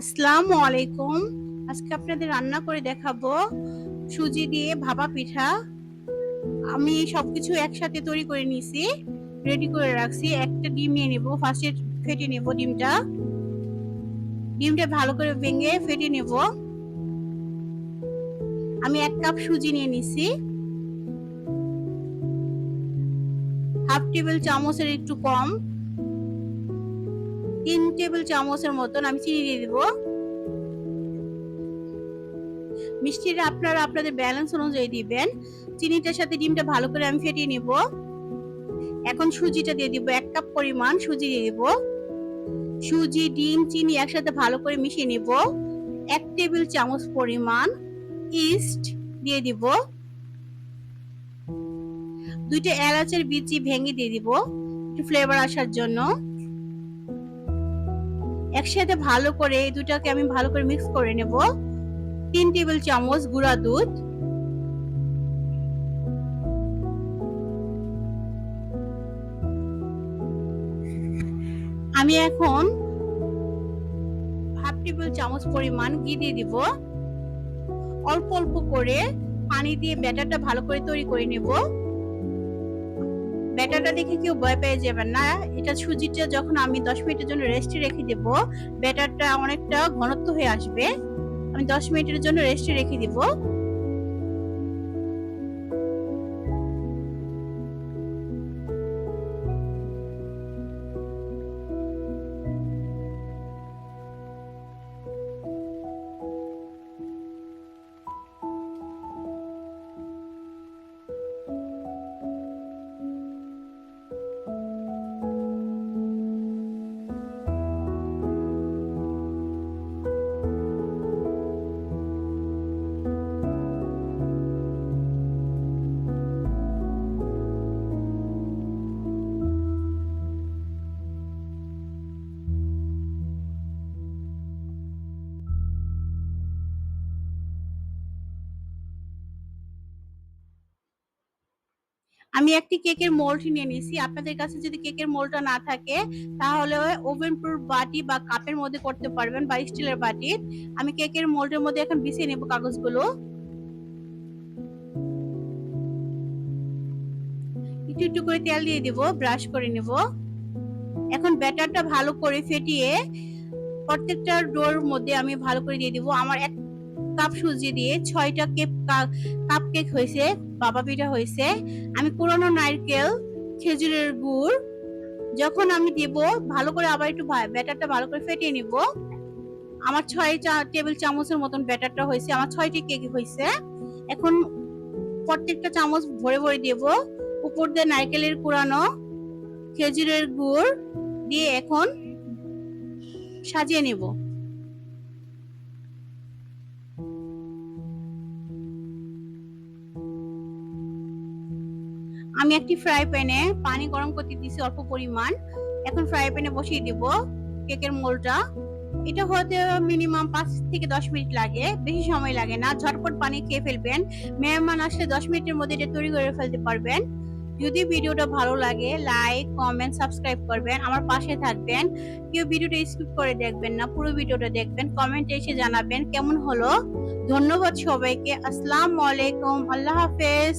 আসসালামু আলাইকুম। আজকে আপনাদের রান্না করে দেখাবো সুজি দিয়ে ভাপা পিঠা। আমি সবকিছু একসাথে তৈরি করে নিয়েছি রেডি করে রাখছি। একটা ডিম নিয়ে নেব ফার্স্টে ফেটে নেব ডিমটা। ডিমটা ভালো করে ভেঙে ফেটে নেব। আমি এক কাপ সুজি নিয়ে নিছি। হাফ টেবিল চামচের একটু কম। তিন টেবিল চামচের মতন আমি চিনি দিয়ে দিব। মিষ্টিটা আপনারা আপনাদের ব্যালেন্স অনুযায়ী দিবেন। চিনিটার সাথে ডিমটা ভালো করে আমি ফেটিয়ে নিব। এখন সুজিটা দিয়ে দিব, এক কাপ পরিমাণ সুজি দিয়ে দিব। সুজি, ডিম, চিনি একসাথে ভালো করে মিশিয়ে নিব। এক টেবিল চামচ পরিমাণ ইস্ট দিয়ে দিব। দুইটা এলাচের বিচি ভেঙে দিয়ে দিব। একটু ফ্লেভার আসার জন্য। একসাথে ভালো করে এই দুটাকে আমি ভালো করে মিক্স করে নেব। তিন টেবিল চামচ গুঁড়া দুধ। আমি এখন হাফ টেবিল চামচ পরিমাণ ঘি দিয়ে দিব। অল্প অল্প করে পানি দিয়ে ব্যাটারটা ভালো করে তৈরি করে নেব। ব্যাটারটা দেখে কেউ ভয় পেয়ে যাবেন না। এটা সুজিটা যখন আমি দশ মিনিটের জন্য রেস্টে রেখে দেব, ব্যাটারটা অনেকটা ঘনত্ব হয়ে আসবে। আমি দশ মিনিটের জন্য রেস্টে রেখে দিব। আমি একটি কেকের মোল্ড নিয়ে নিয়েছি। আপনাদের কাছে যদি কেকের মোল্ডটা না থাকে, তাহলে ওভেন প্রুফ বাটি বা কাপের মধ্যে করতে পারবেন বা স্টিলের বাটি। আমি কেকের মোল্ডের মধ্যে এখন বিছিয়ে নেব কাগজগুলো। একটু একটু করে তেল দিয়ে দিব ব্রাশ করে নেব। এখন ব্যাটারটা ভালো করে ফেটিয়ে প্রত্যেকটা ডোর মধ্যে আমি ভালো করে দিয়ে দিব। আমার এক কাপ সুজি দিয়ে ছয়টা কেপ কাপ কেক হয়েছে, বাবা পিঠা হয়েছে। আমি পুরনো নারকেল, খেজুরের গুড়, যখন আমি দেব, ভালো করে আবার একটু ব্যাটারটা ভালো করে ফেটিয়ে নিব। আমার ছয় টেবিল চামচের মতন ব্যাটারটা হয়েছে, আমার ছয়টি কেক হয়েছে। এখন প্রত্যেকটা চামচ ভরে ভরে দেব। উপর দিয়ে নারকেলের কুড়ানো, খেজুরের গুড় দিয়ে এখন সাজিয়ে নেব। আমি একটি ফ্রাই প্যানে পানি গরম করতে দিয়েছি অল্প পরিমাণ। এখন ফ্রাই প্যানে বসিয়ে দিব কেকের মোলটা। এটা হতে মিনিমাম পাঁচ থেকে দশ মিনিট লাগে, বেশি সময় লাগে না। ঝটপট পানি খেয়ে ফেলবেন। মেহমান আসলে দশ মিনিটের মধ্যে এটা তৈরি করে ফেলতে পারবেন। যদি ভিডিওটা ভালো লাগে লাইক কমেন্ট সাবস্ক্রাইব করবেন। আমার পাশে থাকবেন। কেউ ভিডিওটা স্কিপ করে দেখবেন না, পুরো ভিডিওটা দেখবেন। কমেন্টে এসে জানাবেন কেমন হলো। ধন্যবাদ সবাইকে। আসসালামু আলাইকুম। আল্লাহ হাফেজ।